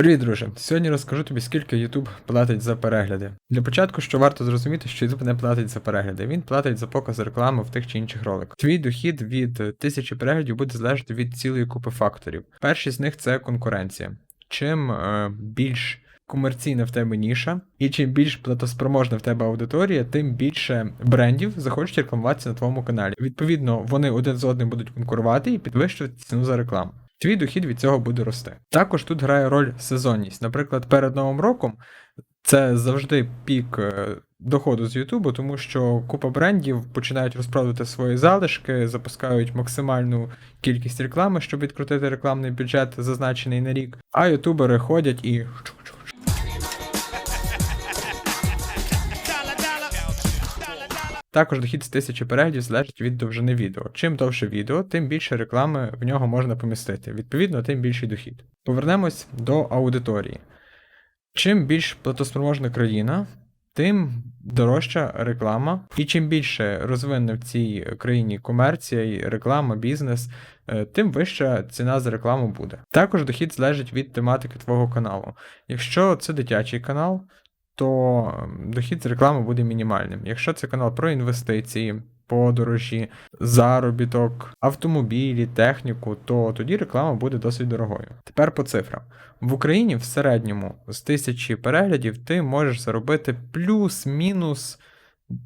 Привіт, друже! Сьогодні розкажу тобі, скільки YouTube платить за перегляди. Для початку, що варто зрозуміти, що YouTube не платить за перегляди, він платить за показ реклами в тих чи інших роликах. Твій дохід від тисячі переглядів буде залежати від цілої купи факторів. Перший з них це конкуренція. Чим е, більш комерційна в тебе ніша, і чим більш платоспроможна в тебе аудиторія, тим більше брендів захочуть рекламуватися на твоєму каналі. Відповідно, вони один з одним будуть конкурувати і підвищувати ціну за рекламу. Твій дохід від цього буде рости. Також тут грає роль сезонність. Наприклад, перед Новим роком це завжди пік е, доходу з Ютубу, тому що купа брендів починають розпродати свої залишки, запускають максимальну кількість реклами, щоб відкрутити рекламний бюджет, зазначений на рік. А ютубери ходять і. Також дохід з тисячі переглядів залежить від довжини відео. Чим довше відео, тим більше реклами в нього можна помістити. Відповідно, тим більший дохід. Повернемось до аудиторії. Чим більш платоспроможна країна, тим дорожча реклама, і чим більше розвинена в цій країні комерція, і реклама, бізнес, е, тим вища ціна за рекламу буде. Також дохід залежить від тематики твого каналу. Якщо це дитячий канал, то дохід з реклами буде мінімальним. Якщо це канал про інвестиції, подорожі, заробіток, автомобілі, техніку, то тоді реклама буде досить дорогою. Тепер по цифрам. В Україні в середньому з тисячі переглядів ти можеш заробити плюс-мінус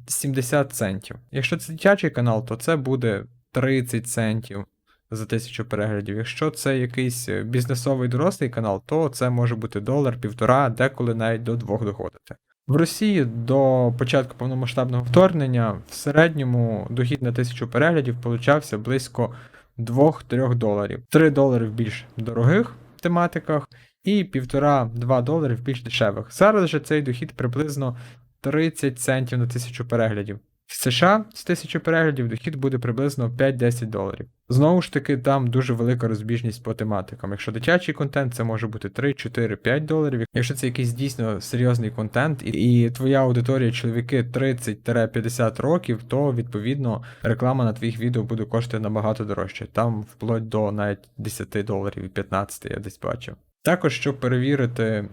70 центів. Якщо це дитячий канал, то це буде 30 центів. За тисячу переглядів. Якщо це якийсь е, бізнесовий дорослий канал, то це може бути долар, півтора, деколи навіть до двох доходити. В Росії до початку повномасштабного вторгнення в середньому дохід на тисячу переглядів получався близько 2-3 доларів. 3 долари в більш дорогих тематиках і 1,5-2 долари в більш дешевих. Зараз же цей дохід приблизно 30 центів на тисячу переглядів. В США з 1000 переглядів дохід буде приблизно 5-10 доларів. Знову ж таки, там дуже велика розбіжність по тематикам. Якщо дитячий контент, це може бути 3, 4, 5 доларів. Якщо це якийсь дійсно серйозний контент, і, і твоя аудиторія чоловіки 30-50 років, то відповідно реклама на твоїх відео буде коштувати набагато дорожче. Там вплоть до навіть 10 доларів і 15 я десь бачив. Також, щоб перевірити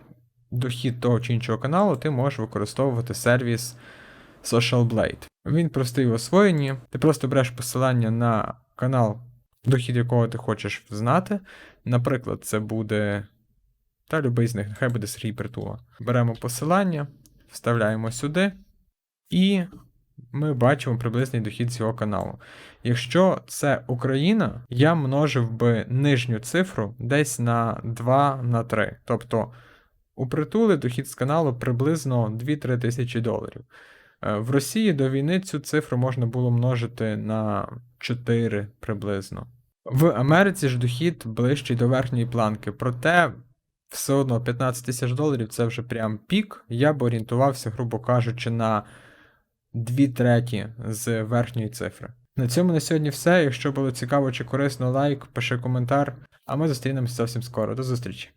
дохід того чи іншого каналу, ти можеш використовувати сервіс. Social Blade. Він простий в освоєнні. Ти просто береш посилання на канал, дохід якого ти хочеш знати. Наприклад, це буде. Та любий з них, нехай буде Сергій Притула. Беремо посилання, вставляємо сюди, і ми бачимо приблизний дохід цього каналу. Якщо це Україна, я множив би нижню цифру десь на 2 на 3. Тобто у притули дохід з каналу приблизно 2-3 тисячі доларів. Е, в Росії до війни цю цифру можна було множити на 4 приблизно. В Америці ж дохід ближчий до верхньої планки, проте все одно 15 тисяч доларів це вже прям пік. Я б орієнтувався, грубо кажучи, на 2 треті з верхньої цифри. На цьому на сьогодні все. Якщо було цікаво чи корисно, лайк, пиши коментар, а ми зустрінемося зовсім скоро. До зустрічі!